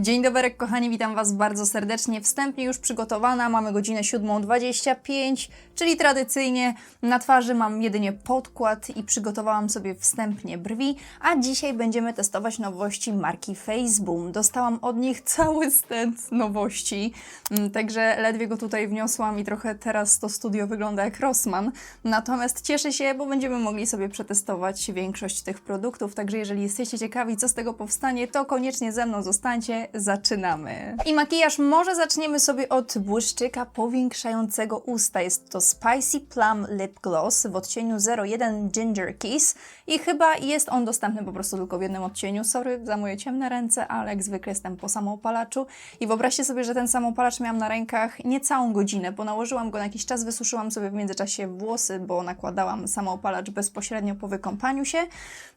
Dzień dobry, kochani, witam Was bardzo serdecznie. Wstępnie już przygotowana, mamy godzinę 7.25, czyli tradycyjnie na twarzy mam jedynie podkład i przygotowałam sobie wstępnie brwi, a dzisiaj będziemy testować nowości marki Faceboom. Dostałam od nich cały stent nowości, mm, także ledwie go tutaj wniosłam i trochę teraz to studio wygląda jak Rossmann. Natomiast cieszę się, bo będziemy mogli sobie przetestować większość tych produktów, także jeżeli jesteście ciekawi, co z tego powstanie, to koniecznie ze mną zostańcie, zaczynamy. I makijaż może zaczniemy sobie od błyszczyka powiększającego usta. Jest to Spicy Plum Lip Gloss w odcieniu 01 Ginger Kiss i chyba jest on dostępny po prostu tylko w jednym odcieniu. Sorry za moje ciemne ręce, ale jak zwykle jestem po samoopalaczu i wyobraźcie sobie, że ten samoopalacz miałam na rękach niecałą godzinę, bo nałożyłam go na jakiś czas, wysuszyłam sobie w międzyczasie włosy, bo nakładałam samoopalacz bezpośrednio po wykąpaniu się.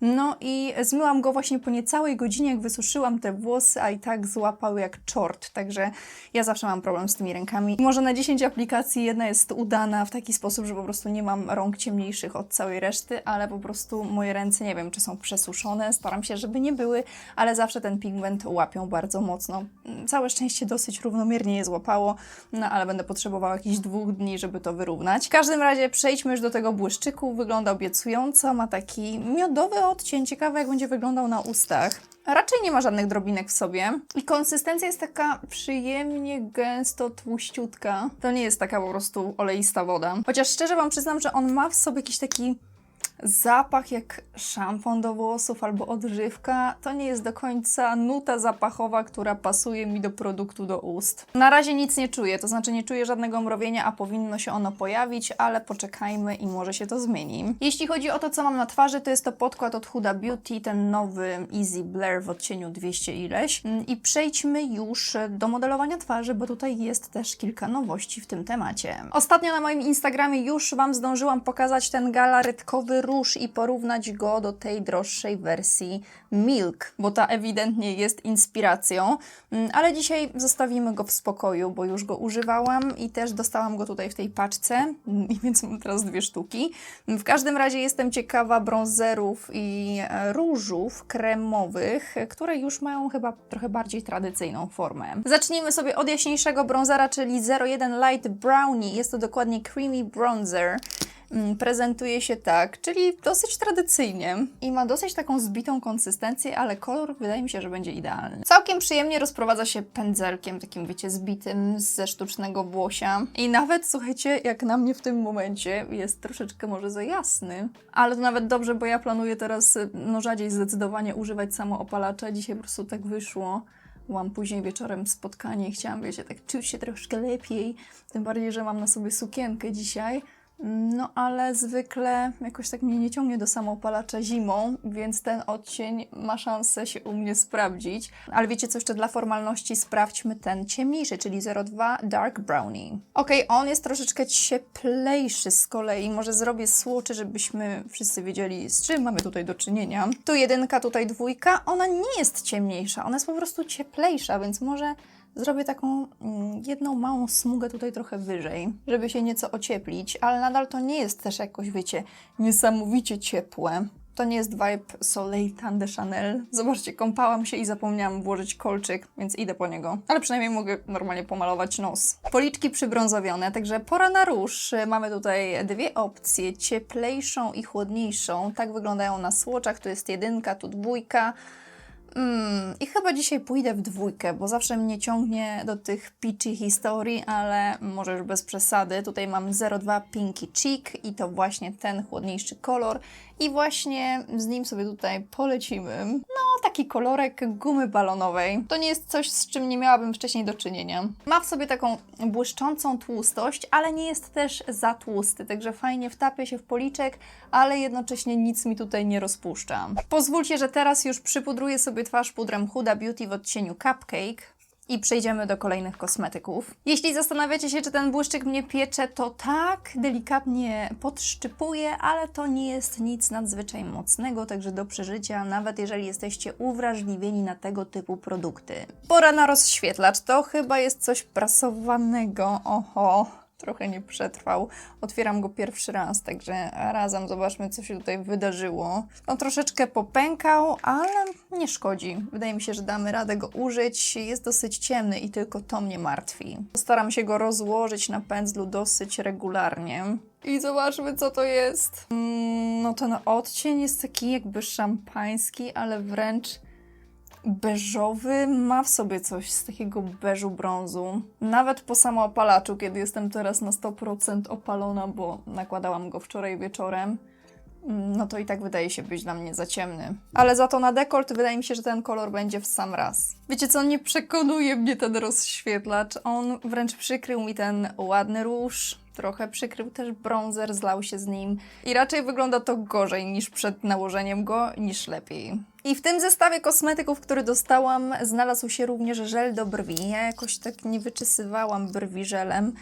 No i zmyłam go właśnie po niecałej godzinie, jak wysuszyłam te włosy, a i tak złapał jak czort, także ja zawsze mam problem z tymi rękami. Może na 10 aplikacji jedna jest udana w taki sposób, że po prostu nie mam rąk ciemniejszych od całej reszty, ale po prostu moje ręce nie wiem, czy są przesuszone, staram się, żeby nie były, ale zawsze ten pigment łapią bardzo mocno. Całe szczęście dosyć równomiernie je złapało, no ale będę potrzebowała jakichś dwóch dni, żeby to wyrównać. W każdym razie przejdźmy już do tego błyszczyku, wygląda obiecująco, ma taki miodowy odcień, ciekawe jak będzie wyglądał na ustach. Raczej nie ma żadnych drobinek w sobie. I konsystencja jest taka przyjemnie gęsto tłuściutka. To nie jest taka po prostu oleista woda. Chociaż szczerze Wam przyznam, że on ma w sobie jakiś taki zapach jak szampon do włosów albo odżywka. To nie jest do końca nuta zapachowa, która pasuje mi do produktu do ust. Na razie nic nie czuję, to znaczy nie czuję żadnego mrowienia, a powinno się ono pojawić, ale poczekajmy i może się to zmieni. Jeśli chodzi o to, co mam na twarzy, to jest to podkład od Huda Beauty, ten nowy Easy Blur w odcieniu 200 ileś. Mm, I przejdźmy już do modelowania twarzy, bo tutaj jest też kilka nowości w tym temacie. Ostatnio na moim Instagramie już Wam zdążyłam pokazać ten galaretkowy róż i porównać go do tej droższej wersji Milk, bo ta ewidentnie jest inspiracją, Mm, ale dzisiaj zostawimy go w spokoju, bo już go używałam i też dostałam go tutaj w tej paczce, więc mam teraz dwie sztuki. W każdym razie jestem ciekawa bronzerów i e, różów kremowych, które już mają chyba trochę bardziej tradycyjną formę. Zacznijmy sobie od jaśniejszego bronzera, czyli 01 Light Brownie. Jest to dokładnie creamy bronzer. Mm, prezentuje się tak, czyli dosyć tradycyjnie i ma dosyć taką zbitą konsystencję, ale kolor wydaje mi się, że będzie idealny. Całkiem przyjemnie rozprowadza się pędzelkiem, takim wiecie, zbitym ze sztucznego włosia. I nawet, słuchajcie, jak na mnie w tym momencie jest troszeczkę może za jasny, ale to nawet dobrze, bo ja planuję teraz, no rzadziej zdecydowanie używać samoopalacza. Dzisiaj po prostu tak wyszło. Byłam później wieczorem spotkanie i chciałam, wiecie, tak czuć się troszkę lepiej. Tym bardziej, że mam na sobie sukienkę dzisiaj. No ale zwykle jakoś tak mnie nie ciągnie do samoopalacza zimą, więc ten odcień ma szansę się u mnie sprawdzić. Ale wiecie co, jeszcze dla formalności sprawdźmy ten ciemniejszy, czyli 02 Dark Brownie. Ok, on jest troszeczkę cieplejszy z kolei. Może zrobię słoczy, żebyśmy wszyscy wiedzieli, z czym mamy tutaj do czynienia. Tu jedynka, tutaj dwójka. Ona nie jest ciemniejsza, ona jest po prostu cieplejsza, więc może zrobię taką mm, jedną małą smugę tutaj trochę wyżej, żeby się nieco ocieplić, ale nadal to nie jest też jakoś, wiecie, niesamowicie ciepłe. To nie jest vibe Soleil Tan de Chanel. Zobaczcie, kąpałam się i zapomniałam włożyć kolczyk, więc idę po niego. Ale przynajmniej mogę normalnie pomalować nos. Policzki przybrązowione, także pora na róż. Mamy tutaj dwie opcje, cieplejszą i chłodniejszą. Tak wyglądają na słoczach. Tu jest jedynka, tu dwójka. Mm, I chyba dzisiaj pójdę w dwójkę, bo zawsze mnie ciągnie do tych peachy historii, ale może już bez przesady. Tutaj mam 02 Pinky Cheek i to właśnie ten chłodniejszy kolor. I właśnie z nim sobie tutaj polecimy. No, taki kolorek gumy balonowej. To nie jest coś, z czym nie miałabym wcześniej do czynienia. Ma w sobie taką błyszczącą tłustość, ale nie jest też za tłusty, także fajnie wtapia się w policzek, ale jednocześnie nic mi tutaj nie rozpuszcza. Pozwólcie, że teraz już przypudruję sobie twarz pudrem Huda Beauty w odcieniu Cupcake. I przejdziemy do kolejnych kosmetyków. Jeśli zastanawiacie się, czy ten błyszczyk mnie piecze, to tak, delikatnie podszczypuje, ale to nie jest nic nadzwyczaj mocnego, także do przeżycia, nawet jeżeli jesteście uwrażliwieni na tego typu produkty. Pora na rozświetlacz. To chyba jest coś prasowanego. Oho. Trochę nie przetrwał. Otwieram go pierwszy raz, także razem zobaczmy, co się tutaj wydarzyło. On troszeczkę popękał, ale nie szkodzi. Wydaje mi się, że damy radę go użyć. Jest dosyć ciemny i tylko to mnie martwi. Staram się go rozłożyć na pędzlu dosyć regularnie. I zobaczmy, co to jest. Mm, no ten odcień jest taki jakby szampański, ale wręcz beżowy. Ma w sobie coś z takiego beżu brązu. Nawet po samoopalaczu, kiedy jestem teraz na 100% opalona, bo nakładałam go wczoraj wieczorem, mm, no to i tak wydaje się być dla mnie za ciemny. Ale za to na dekolt wydaje mi się, że ten kolor będzie w sam raz. Wiecie co, nie przekonuje mnie ten rozświetlacz. On wręcz przykrył mi ten ładny róż, trochę przykrył też bronzer, zlał się z nim i raczej wygląda to gorzej niż przed nałożeniem go, niż lepiej. I w tym zestawie kosmetyków, który dostałam, znalazł się również żel do brwi. Ja jakoś tak nie wyczesywałam brwi żelem.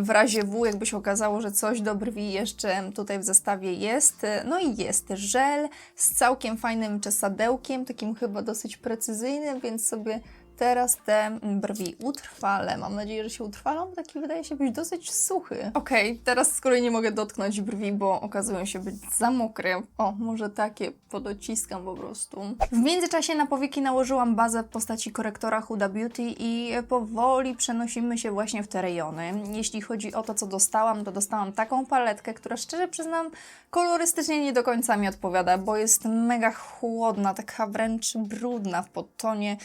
W razie W, jakby się okazało, że coś do brwi jeszcze tutaj w zestawie jest. No i jest żel z całkiem fajnym czesadełkiem, takim chyba dosyć precyzyjnym, więc sobie teraz te brwi utrwalę. Mam nadzieję, że się utrwalą. Taki wydaje się być dosyć suchy. Okej, teraz z kolei nie mogę dotknąć brwi, bo okazują się być za mokre. O, może takie podociskam po prostu. W międzyczasie na powieki nałożyłam bazę w postaci korektora Huda Beauty i powoli przenosimy się właśnie w te rejony. Jeśli chodzi o to, co dostałam, to dostałam taką paletkę, która szczerze przyznam, kolorystycznie nie do końca mi odpowiada, bo jest mega chłodna, taka wręcz brudna w podtonie.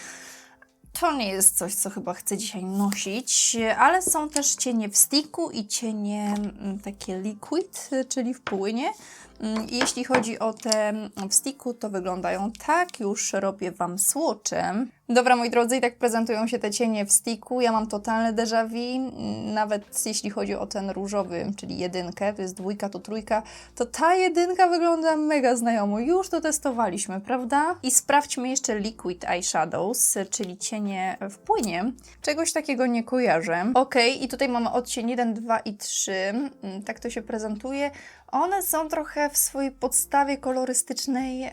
To nie jest coś, co chyba chcę dzisiaj nosić, ale są też cienie w sticku i cienie mm, takie liquid, czyli w płynie. Mm, Jeśli chodzi o te w sticku, to wyglądają tak. Już robię Wam swatchem. Dobra, moi drodzy, i tak prezentują się te cienie w sticku. Ja mam totalne déjà vu, mm, nawet jeśli chodzi o ten różowy, czyli jedynkę, to jest dwójka, to trójka, to ta jedynka wygląda mega znajomo. Już to testowaliśmy, prawda? I sprawdźmy jeszcze Liquid Eyeshadows, czyli cienie w płynie. Czegoś takiego nie kojarzę. Ok, i tutaj mamy odcień 1, 2 i 3. Mm, Tak to się prezentuje. One są trochę w swojej podstawie kolorystycznej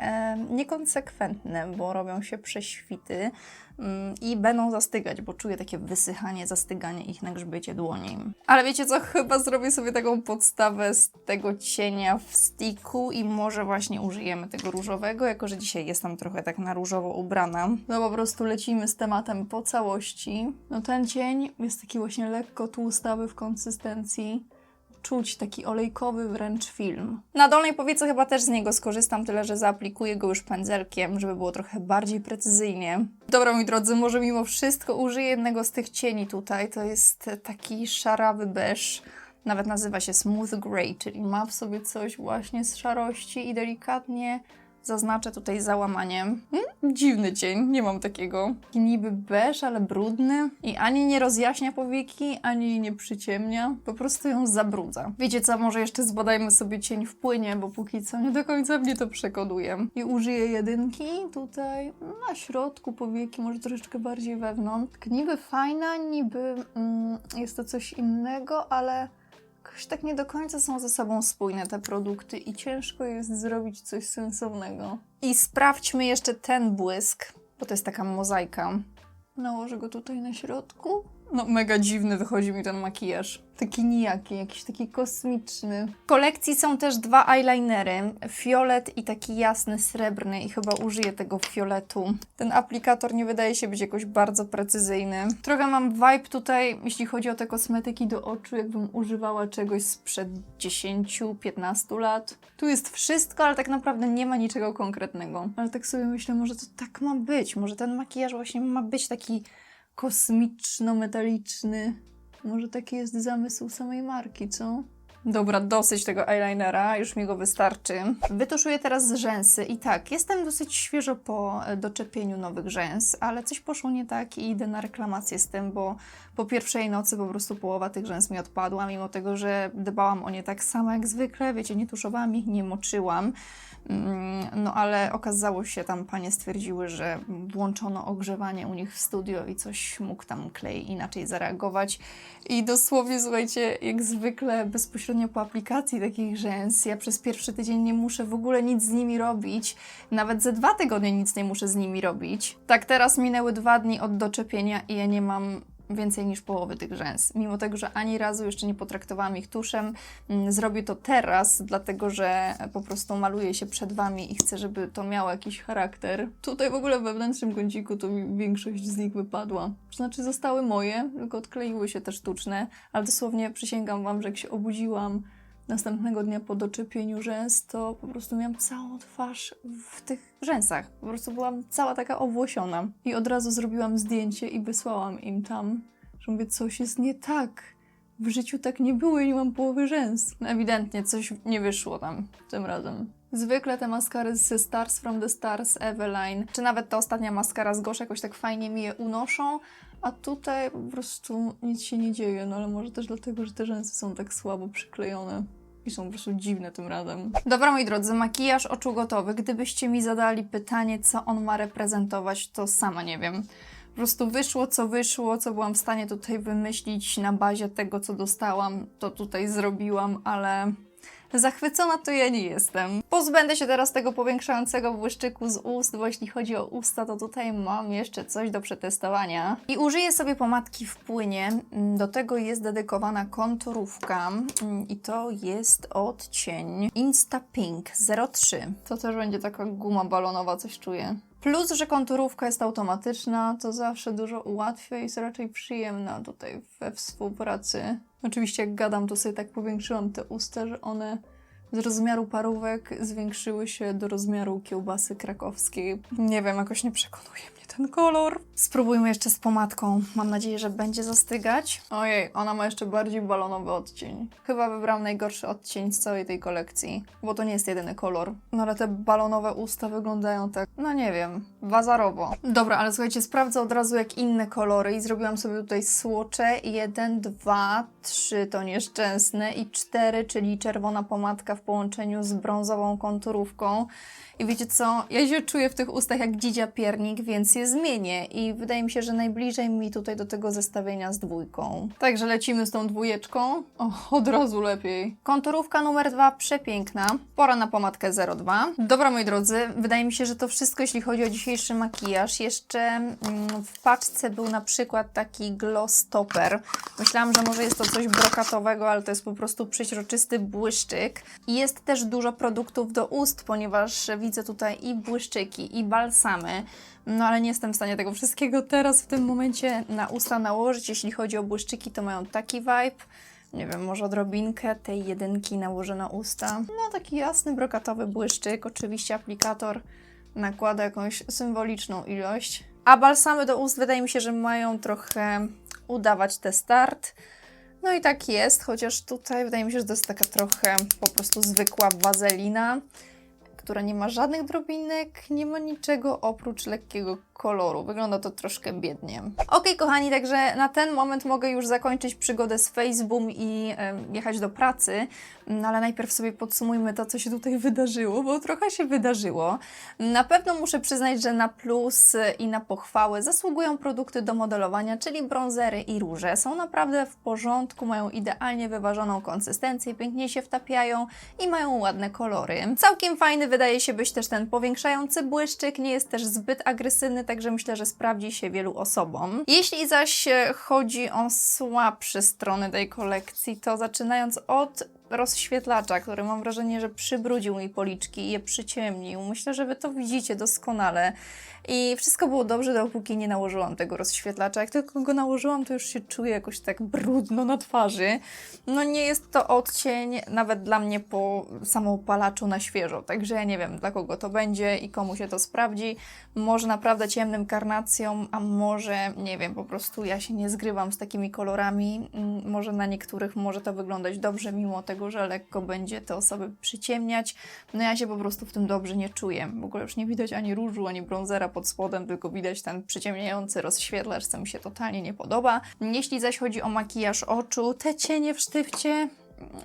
niekonsekwentne, bo robią się prześwity mm, i będą zastygać, bo czuję takie wysychanie, zastyganie ich na grzbiecie dłoni. Ale wiecie co, chyba zrobię sobie taką podstawę z tego cienia w sticku i może właśnie użyjemy tego różowego, jako że dzisiaj jestem trochę tak na różowo ubrana. No po prostu lecimy z tematem po całości. No ten cień jest taki właśnie lekko tłustawy w konsystencji czuć taki olejkowy wręcz film. Na dolnej powiece chyba też z niego skorzystam, tyle że zaaplikuję go już pędzelkiem, żeby było trochę bardziej precyzyjnie. Dobra, moi drodzy, może mimo wszystko użyję jednego z tych cieni tutaj. To jest taki szarawy beż. Nawet nazywa się Smooth Grey, czyli ma w sobie coś właśnie z szarości i delikatnie zaznaczę tutaj załamaniem. Hmm? Dziwny cień, nie mam takiego. Taki niby beż, ale brudny i ani nie rozjaśnia powieki, ani nie przyciemnia. Po prostu ją zabrudza. Wiecie co, może jeszcze zbadajmy sobie cień w płynie, bo póki co nie do końca mnie to przekonuje. I użyję jedynki tutaj na środku powieki, może troszeczkę bardziej wewnątrz. Niby fajna, niby mm, jest to coś innego, ale jakoś tak nie do końca są ze sobą spójne te produkty i ciężko jest zrobić coś sensownego. I sprawdźmy jeszcze ten błysk, bo to jest taka mozaika. Nałożę go tutaj na środku. No, mega dziwny wychodzi mi ten makijaż. Taki nijaki, jakiś taki kosmiczny. W kolekcji są też dwa eyelinery. Fiolet i taki jasny, srebrny. I chyba użyję tego fioletu. Ten aplikator nie wydaje się być jakoś bardzo precyzyjny. Trochę mam vibe tutaj, jeśli chodzi o te kosmetyki do oczu, jakbym używała czegoś sprzed 10-15 lat. Tu jest wszystko, ale tak naprawdę nie ma niczego konkretnego. Ale tak sobie myślę, może to tak ma być. Może ten makijaż właśnie ma być taki kosmiczno-metaliczny. Może taki jest zamysł samej marki, co? Dobra, dosyć tego eyelinera, już mi go wystarczy. Wytuszuję teraz rzęsy i tak, jestem dosyć świeżo po e, doczepieniu nowych rzęs, ale coś poszło nie tak i idę na reklamację z tym, bo po pierwszej nocy po prostu połowa tych rzęs mi odpadła, mimo tego, że dbałam o nie tak samo jak zwykle, wiecie, nie tuszowałam ich, nie moczyłam. Mm, No ale okazało się, tam panie stwierdziły, że włączono ogrzewanie u nich w studio i coś mógł tam klej inaczej zareagować. I dosłownie, słuchajcie, jak zwykle bezpośrednio po aplikacji takich rzęs, ja przez pierwszy tydzień nie muszę w ogóle nic z nimi robić. Nawet ze dwa tygodnie nic nie muszę z nimi robić. Tak teraz minęły dwa dni od doczepienia i ja nie mam więcej niż połowy tych rzęs. Mimo tego, że ani razu jeszcze nie potraktowałam ich tuszem, mm, zrobię to teraz, dlatego że po prostu maluję się przed Wami i chcę, żeby to miało jakiś charakter. Tutaj w ogóle we wewnętrznym kąciku to mi większość z nich wypadła. Znaczy zostały moje, tylko odkleiły się te sztuczne, ale dosłownie przysięgam Wam, że jak się obudziłam następnego dnia po doczepieniu rzęs, to po prostu miałam całą twarz w tych rzęsach. Po prostu byłam cała taka owłosiona. I od razu zrobiłam zdjęcie i wysłałam im tam, że mówię, coś jest nie tak. W życiu tak nie było i nie mam połowy rzęs. Ewidentnie coś nie wyszło tam tym razem. Zwykle te maskary z Stars from the Stars, Eveline, czy nawet ta ostatnia maskara z Gosh jakoś tak fajnie mi je unoszą, a tutaj po prostu nic się nie dzieje, no ale może też dlatego, że te rzęsy są tak słabo przyklejone. I są po prostu dziwne tym razem. Dobra, moi drodzy, makijaż oczu gotowy. Gdybyście mi zadali pytanie, co on ma reprezentować, to sama nie wiem. Po prostu wyszło, co wyszło, co byłam w stanie tutaj wymyślić na bazie tego, co dostałam, to tutaj zrobiłam, ale Zachwycona to ja nie jestem. Pozbędę się teraz tego powiększającego błyszczyku z ust, bo jeśli chodzi o usta, to tutaj mam jeszcze coś do przetestowania. I użyję sobie pomadki w płynie. Do tego jest dedykowana konturówka i to jest odcień Insta Pink 03. To też będzie taka guma balonowa, coś czuję. Plus, że konturówka jest automatyczna, to zawsze dużo ułatwia i jest raczej przyjemna tutaj we współpracy. Oczywiście jak gadam, to sobie tak powiększyłam te usta, że one z rozmiaru parówek zwiększyły się do rozmiaru kiełbasy krakowskiej. Nie wiem, jakoś nie przekonuje mnie ten kolor. Spróbujmy jeszcze z pomadką. Mam nadzieję, że będzie zastygać. Ojej, ona ma jeszcze bardziej balonowy odcień. Chyba wybrałam najgorszy odcień z całej tej kolekcji, bo to nie jest jedyny kolor. No ale te balonowe usta wyglądają tak, no nie wiem, wazarowo. Dobra, ale słuchajcie, sprawdzę od razu jak inne kolory i zrobiłam sobie tutaj słocze. Jeden, dwa, trzy to nieszczęsne i cztery, czyli czerwona pomadka w połączeniu z brązową konturówką. I wiecie co? Ja się czuję w tych ustach jak dzidzia piernik, więc je zmienię. I wydaje mi się, że najbliżej mi tutaj do tego zestawienia z dwójką. Także lecimy z tą dwójeczką. O, od razu lepiej. Konturówka numer dwa, przepiękna. Pora na pomadkę 02. Dobra, moi drodzy, wydaje mi się, że to wszystko, jeśli chodzi o dzisiejszy makijaż. Jeszcze mm, w paczce był na przykład taki gloss topper. Myślałam, że może jest to coś brokatowego, ale to jest po prostu przeźroczysty błyszczyk. I jest też dużo produktów do ust, ponieważ widzę tutaj i błyszczyki, i balsamy. No ale nie jestem w stanie tego wszystkiego teraz w tym momencie na usta nałożyć. Jeśli chodzi o błyszczyki, to mają taki vibe. Nie wiem, może odrobinkę tej jedynki nałożę na usta. No taki jasny, brokatowy błyszczyk. Oczywiście aplikator nakłada jakąś symboliczną ilość. A balsamy do ust wydaje mi się, że mają trochę udawać te start. No i tak jest, chociaż tutaj wydaje mi się, że to jest taka trochę po prostu zwykła wazelina, która nie ma żadnych drobinek, nie ma niczego oprócz lekkiego koloru. Wygląda to troszkę biednie. Ok, kochani, także na ten moment mogę już zakończyć przygodę z Facebookiem i jechać do pracy, no ale najpierw sobie podsumujmy to, co się tutaj wydarzyło, bo trochę się wydarzyło. Na pewno muszę przyznać, że na plus i na pochwałę zasługują produkty do modelowania, czyli bronzery i róże. Są naprawdę w porządku, mają idealnie wyważoną konsystencję, pięknie się wtapiają i mają ładne kolory. Całkiem fajny wydaje się być też ten powiększający błyszczyk, nie jest też zbyt agresywny, także myślę, że sprawdzi się wielu osobom. Jeśli zaś e, chodzi o słabsze strony tej kolekcji, to zaczynając od rozświetlacza, który mam wrażenie, że przybrudził mi policzki i je przyciemnił. Myślę, że Wy to widzicie doskonale. I wszystko było dobrze, dopóki nie nałożyłam tego rozświetlacza. Jak tylko go nałożyłam, to już się czuję jakoś tak brudno na twarzy. No nie jest to odcień nawet dla mnie po samoopalaczu na świeżo, także ja nie wiem dla kogo to będzie i komu się to sprawdzi. Może naprawdę ciemnym karnacją, a może, nie wiem, po prostu ja się nie zgrywam z takimi kolorami. Mm, Może na niektórych może to wyglądać dobrze, mimo tego, że lekko będzie te osoby przyciemniać. No ja się po prostu w tym dobrze nie czuję. W ogóle już nie widać ani różu, ani bronzera pod spodem, tylko widać ten przyciemniający rozświetlacz, co mi się totalnie nie podoba. Jeśli zaś chodzi o makijaż oczu, te cienie w sztywcie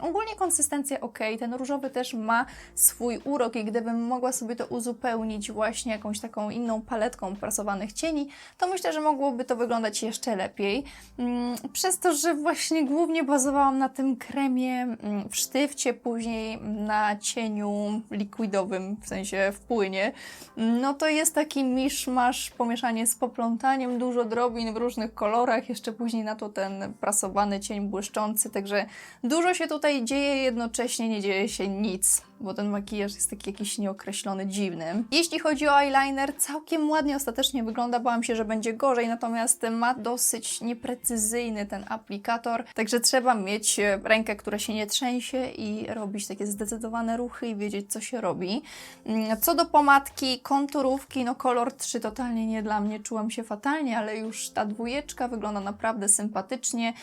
Ogólnie konsystencja ok, ten różowy też ma swój urok i gdybym mogła sobie to uzupełnić właśnie jakąś taką inną paletką prasowanych cieni, to myślę, że mogłoby to wyglądać jeszcze lepiej. Mm, Przez to, że właśnie głównie bazowałam na tym kremie mm, w sztywcie, później na cieniu likwidowym, w sensie w płynie, no to jest taki miszmasz, pomieszanie z poplątaniem, dużo drobin w różnych kolorach, jeszcze później na to ten prasowany cień błyszczący, także dużo się tutaj dzieje, jednocześnie nie dzieje się nic, bo ten makijaż jest taki jakiś nieokreślony, dziwny. Jeśli chodzi o eyeliner, całkiem ładnie ostatecznie wygląda, bałam się, że będzie gorzej, natomiast ma dosyć nieprecyzyjny ten aplikator, także trzeba mieć rękę, która się nie trzęsie i robić takie zdecydowane ruchy i wiedzieć, co się robi. Co do pomadki, konturówki, no kolor 3 totalnie nie dla mnie, czułam się fatalnie, ale już ta dwójeczka wygląda naprawdę sympatycznie.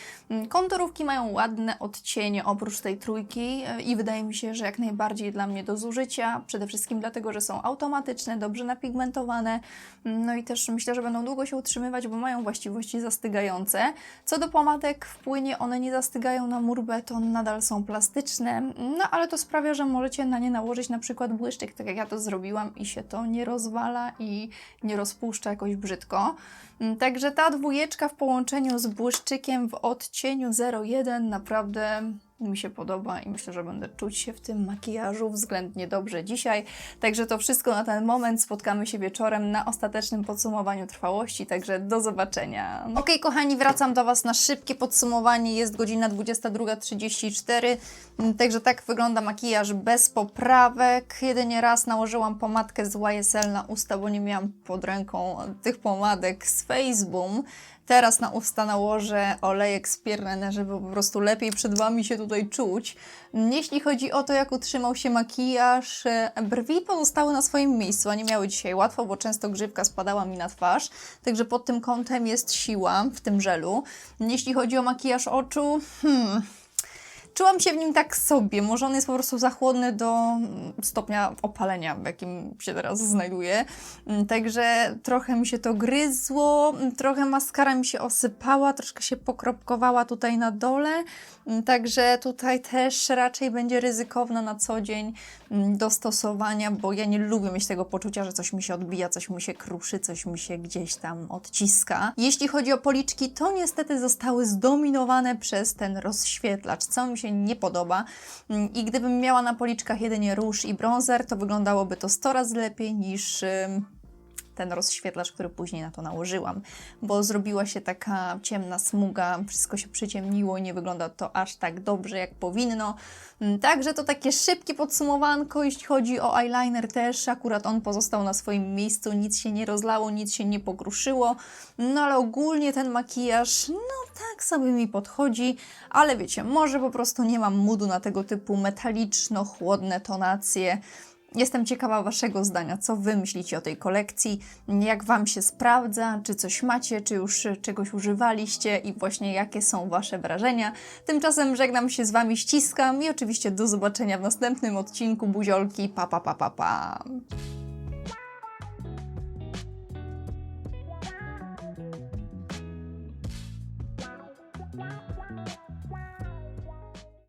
Konturówki mają ładne odcienie oprócz tej trójki e, i wydaje mi się, że jak najbardziej dla mnie do zużycia, przede wszystkim dlatego, że są automatyczne, dobrze napigmentowane, Mm, no i też myślę, że będą długo się utrzymywać, bo mają właściwości zastygające. Co do pomadek w płynie, one nie zastygają na mur beton, nadal są plastyczne, no ale to sprawia, że możecie na nie nałożyć na przykład błyszczyk, tak jak ja to zrobiłam i się to nie rozwala i nie rozpuszcza jakoś brzydko. Mm, Także ta dwójeczka w połączeniu z błyszczykiem w odcieniu 01 naprawdę mi się podoba i myślę, że będę czuć się w tym makijażu względnie dobrze dzisiaj. Także to wszystko na ten moment. Spotkamy się wieczorem na ostatecznym podsumowaniu trwałości, także do zobaczenia. Ok, kochani, wracam do Was na szybkie podsumowanie. Jest godzina 22.34, mm, także tak wygląda makijaż bez poprawek. Jedynie raz nałożyłam pomadkę z YSL na usta, bo nie miałam pod ręką tych pomadek z Faceboom. Teraz na usta nałożę olejek z Pierrenne, żeby po prostu lepiej przed Wami się tutaj czuć. Jeśli chodzi o to, jak utrzymał się makijaż, e, brwi pozostały na swoim miejscu, a nie miały dzisiaj łatwo, bo często grzywka spadała mi na twarz, także pod tym kątem jest siła w tym żelu. Jeśli chodzi o makijaż oczu, hmm, Czułam się w nim tak sobie. Może on jest po prostu za chłodny do mm, stopnia opalenia, w jakim się teraz znajduje. Mm, Także trochę mi się to gryzło, mm, trochę maskara mi się osypała, troszkę się pokropkowała tutaj na dole. Także tutaj też raczej będzie ryzykowna na co dzień mm, do stosowania, bo ja nie lubię mieć tego poczucia, że coś mi się odbija, coś mi się kruszy, coś mi się gdzieś tam odciska. Jeśli chodzi o policzki, to niestety zostały zdominowane przez ten rozświetlacz, co mi się nie podoba. Mm, I gdybym miała na policzkach jedynie róż i bronzer, to wyglądałoby to 100 razy lepiej niż ten rozświetlacz, który później na to nałożyłam, bo zrobiła się taka ciemna smuga, wszystko się przyciemniło nie wygląda to aż tak dobrze, jak powinno. Mm, Także to takie szybkie podsumowanko, jeśli chodzi o eyeliner też, akurat on pozostał na swoim miejscu, nic się nie rozlało, nic się nie pokruszyło, no ale ogólnie ten makijaż, no tak sobie mi podchodzi, ale wiecie, może po prostu nie mam moodu na tego typu metaliczno-chłodne tonacje, Jestem ciekawa Waszego zdania, co Wy myślicie o tej kolekcji, jak Wam się sprawdza, czy coś macie, czy już czegoś używaliście i właśnie jakie są Wasze wrażenia. Tymczasem żegnam się z Wami, ściskam i oczywiście do zobaczenia w następnym odcinku Buziolki. Pa, pa, pa, pa, pa.